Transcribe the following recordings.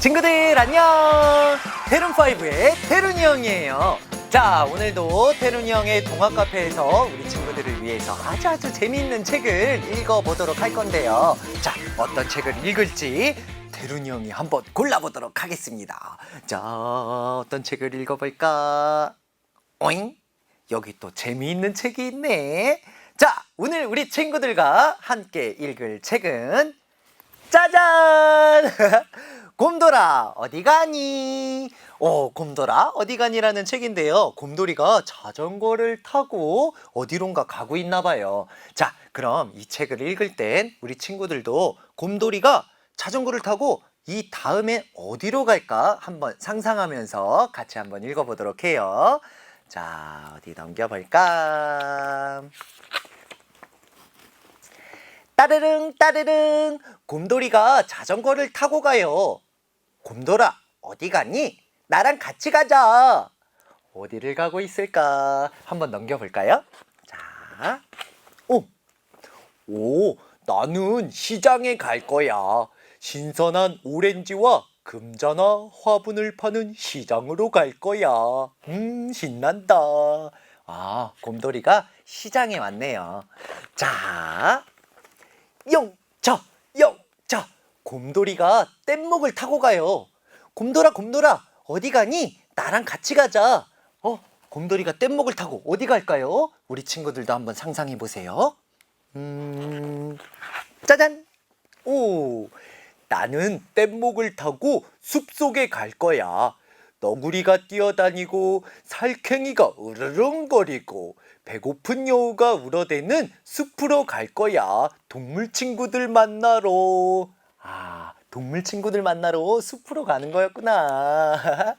친구들 안녕! 테룬5의 테룬이 형이에요. 자 오늘도 테룬이 형의 동화 카페에서 우리 친구들을 위해서 아주 아주 재미있는 책을 읽어보도록 할 건데요. 자 어떤 책을 읽을지 테룬이 형이 한번 골라보도록 하겠습니다. 자 어떤 책을 읽어볼까? 오잉 여기 또 재미있는 책이 있네 자 오늘 우리 친구들과 함께 읽을 책은 짜잔! 곰돌아 어디 가니? 어 곰돌아 어디 가니라는 책인데요. 곰돌이가 자전거를 타고 어디론가 가고 있나 봐요. 자 그럼 이 책을 읽을 땐 우리 친구들도 곰돌이가 자전거를 타고 이 다음에 어디로 갈까 한번 상상하면서 같이 한번 읽어보도록 해요. 자 어디 넘겨볼까? 따르릉 따르릉 곰돌이가 자전거를 타고 가요. 곰돌아 어디 가니? 나랑 같이 가자. 어디를 가고 있을까? 한번 넘겨볼까요? 자, 오, 오, 나는 시장에 갈 거야. 신선한 오렌지와 금자나 화분을 파는 시장으로 갈 거야. 음, 신난다. 아, 곰돌이가 시장에 왔네요. 자, 영차 영차. 곰돌이가 뗏목을 타고 가요. 곰돌아 곰돌아 어디 가니? 나랑 같이 가자. 어 곰돌이가 뗏목을 타고 어디 갈까요? 우리 친구들도 한번 상상해 보세요. 음 짜잔. 오 나는 뗏목을 타고 숲속에 갈 거야 너구리가 뛰어다니고 살쾡이가 으르렁거리고 배고픈 여우가 울어대는 숲으로 갈 거야. 동물 친구들 만나러. 아, 동물 친구들 만나러 숲으로 가는 거였구나.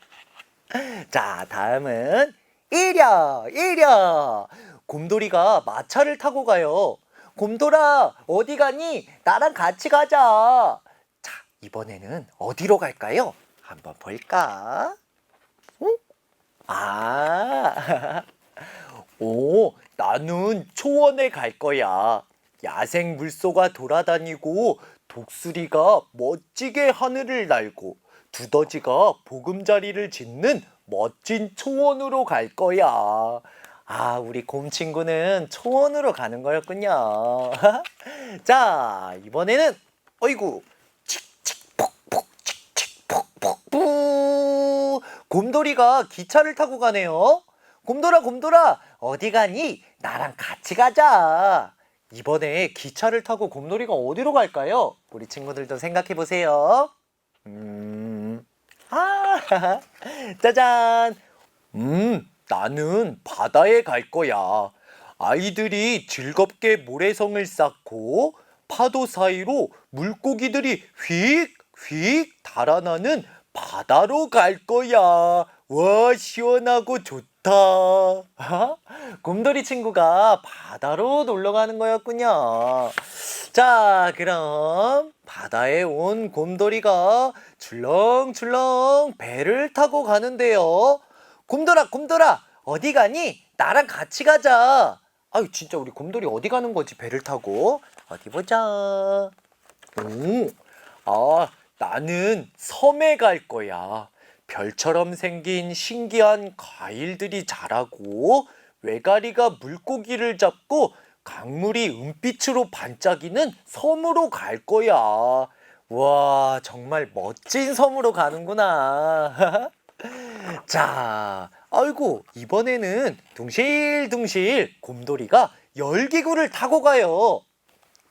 자, 다음은 이랴, 이랴. 곰돌이가 마차를 타고 가요. 곰돌아, 어디 가니? 나랑 같이 가자. 자, 이번에는 어디로 갈까요? 한번 볼까? 응? 아, 오, 나는 초원에 갈 거야. 야생 물소가 돌아다니고 독수리가 멋지게 하늘을 날고 두더지가 보금자리를 짓는 멋진 초원으로 갈 거야. 아, 우리 곰 친구는 초원으로 가는 거였군요. 자, 이번에는 어이구, 뿌 곰돌이가 기차를 타고 가네요. 곰돌아 곰돌아 어디 가니? 나랑 같이 가자. 이번에 기차를 타고 곰돌이가 어디로 갈까요? 우리 친구들도 생각해 보세요. 음, 아, 짜잔. 음, 나는 바다에 갈 거야. 아이들이 즐겁게 모래성을 쌓고 파도 사이로 물고기들이 휙휙 달아나는 바다로 갈 거야. 와, 시원하고 좋다. 아, 곰돌이 친구가 바다로 놀러 가는 거였군요. 자, 그럼 바다에 온 곰돌이가 출렁출렁 배를 타고 가는데요. 곰돌아, 곰돌아, 어디 가니? 나랑 같이 가자. 아유, 진짜 우리 곰돌이 어디 가는 거지? 배를 타고. 어디 보자. 오, 아, 나는 섬에 갈 거야. 별처럼 생긴 신기한 과일들이 자라고 외가리가 물고기를 잡고 강물이 은빛으로 반짝이는 섬으로 갈 거야. 와, 정말 멋진 섬으로 가는구나. 자, 아이고, 이번에는 둥실둥실 곰돌이가 열기구를 타고 가요.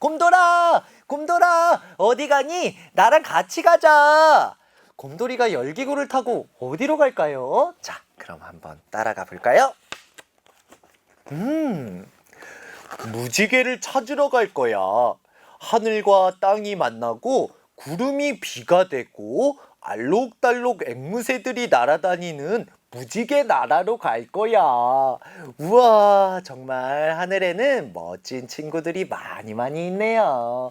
곰돌아! 곰돌아! 어디 가니? 나랑 같이 가자! 곰돌이가 열기구를 타고 어디로 갈까요? 자, 그럼 한번 따라가 볼까요? 음, 무지개를 찾으러 갈 거야. 하늘과 땅이 만나고 구름이 비가 되고 알록달록 앵무새들이 날아다니는 무지개 나라로 갈 거야. 우와, 정말 하늘에는 멋진 친구들이 많이 많이 있네요.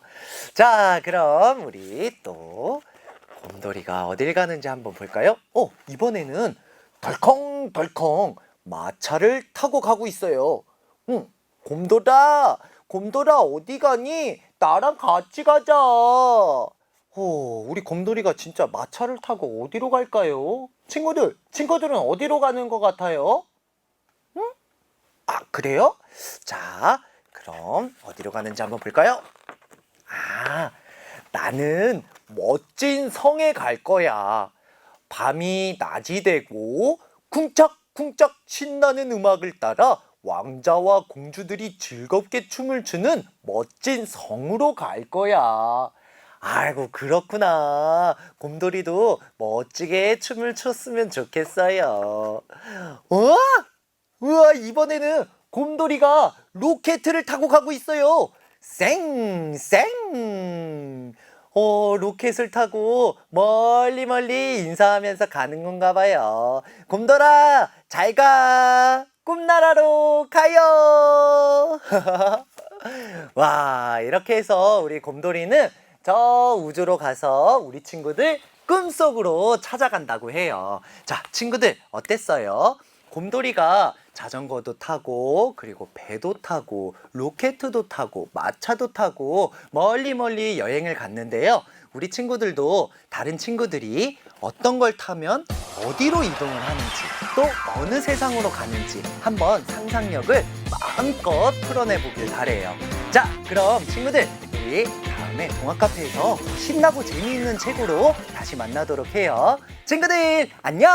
자, 그럼 우리 또 곰돌이가 어딜 가는지 한번 볼까요? 어, 이번에는 덜컹덜컹 마차를 타고 가고 있어요. 응, 곰돌아, 곰돌아 어디 가니? 나랑 같이 가자. 오, 우리 곰돌이가 진짜 마차를 타고 어디로 갈까요? 친구들, 친구들은 어디로 가는 것 같아요? 응? 아, 그래요? 자, 그럼 어디로 가는지 한번 볼까요? 아, 나는 멋진 성에 갈 거야. 밤이 낮이 되고 쿵짝쿵짝 신나는 음악을 따라 왕자와 공주들이 즐겁게 춤을 추는 멋진 성으로 갈 거야. 아이고, 그렇구나. 곰돌이도 멋지게 춤을 췄으면 좋겠어요. 우와! 우와, 이번에는 곰돌이가 로켓을 타고 가고 있어요. 쌩, 쌩. 어, 로켓을 타고 멀리 멀리 인사하면서 가는 건가 봐요. 곰돌아, 잘 가. 꿈나라로 가요. 와, 이렇게 해서 우리 곰돌이는 저 우주로 가서 우리 친구들 꿈속으로 찾아간다고 해요. 자, 친구들 어땠어요? 곰돌이가 자전거도 타고 그리고 배도 타고 로켓도 타고 마차도 타고 멀리 멀리 여행을 갔는데요. 우리 친구들도 다른 친구들이 어떤 걸 타면 어디로 이동을 하는지 또 어느 세상으로 가는지 한번 상상력을 마음껏 풀어내 보길 바래요. 자, 그럼 친구들 우리 다음에 동화 카페에서 신나고 재미있는 책으로 다시 만나도록 해요. 친구들 안녕!